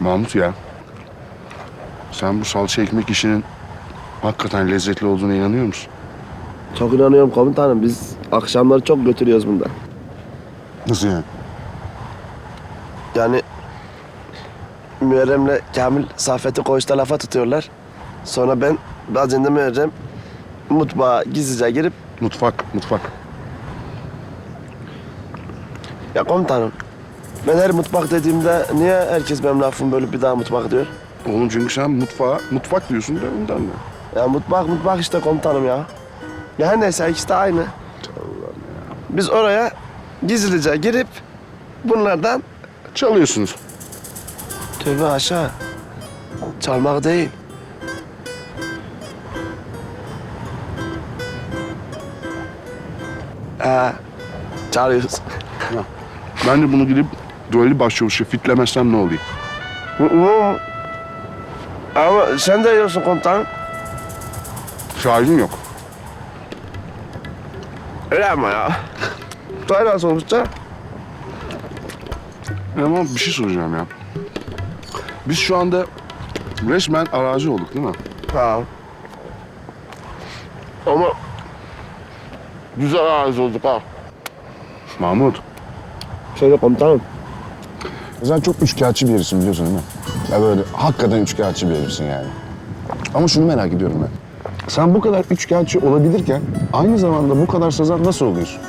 Mahmut ya. Sen bu salça ekmek işinin hakikaten lezzetli olduğuna inanıyor musun? Çok inanıyorum komutanım. Biz akşamları çok götürüyoruz bunda. Nasıl yani? Yani Müerrem'le Kamil Saffet'i koğuşta lafa tutuyorlar. Sonra ben bazen de Müerrem mutfağa gizlice girip Mutfak, mutfak. ya komutanım ben her mutfak dediğimde niye herkes benim lafımı bölüp bir daha mutfak diyor? Oğlum çünkü sen mutfağa, mutfak diyorsun da ondan da. Ya mutfak mutfak işte komutanım ya. Ya her neyse ikisi de aynı. Biz oraya gizlice girip bunlardan Çalıyorsunuz. tövbe aşağı çalmak değil. Ha, çalıyoruz. Ben de bunu gidip dueli başçavuşa fitlemezsem ne? Hı, hı. Ama sen de yiyorsun komutanım. Şahidim yok. Öyle ama ya. Böyle sonuçta. Ama bir şey soracağım ya. Biz şu anda resmen arazi olduk değil mi? Ha. Ama güzel ağız olduk ha. Mahmut. Şöyle komutanım. Sen çok üçkağıtçı bir herifsin biliyorsun değil mi? Ya böyle hakikaten üçkağıtçı bir herifsin yani. Ama şunu merak ediyorum ben. Sen bu kadar üçkağıtçı olabilirken aynı zamanda bu kadar sazan nasıl oluyorsun?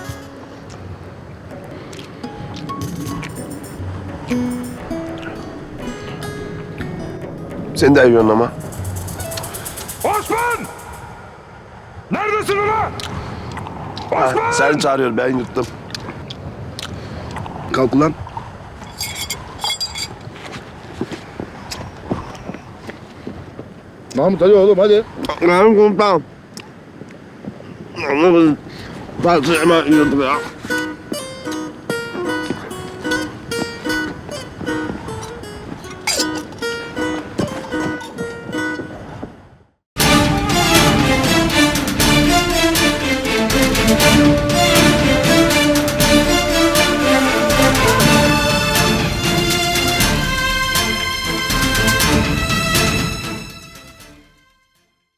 Sen de yiyorsun ama. Osman! Neredesin ulan? Ha, seni çağırıyor ben yuttum. Kalk ulan. Mahmut hadi oğlum hadi. Benim komutanım. Anlamadım. Parçayı hemen yiyordum ya.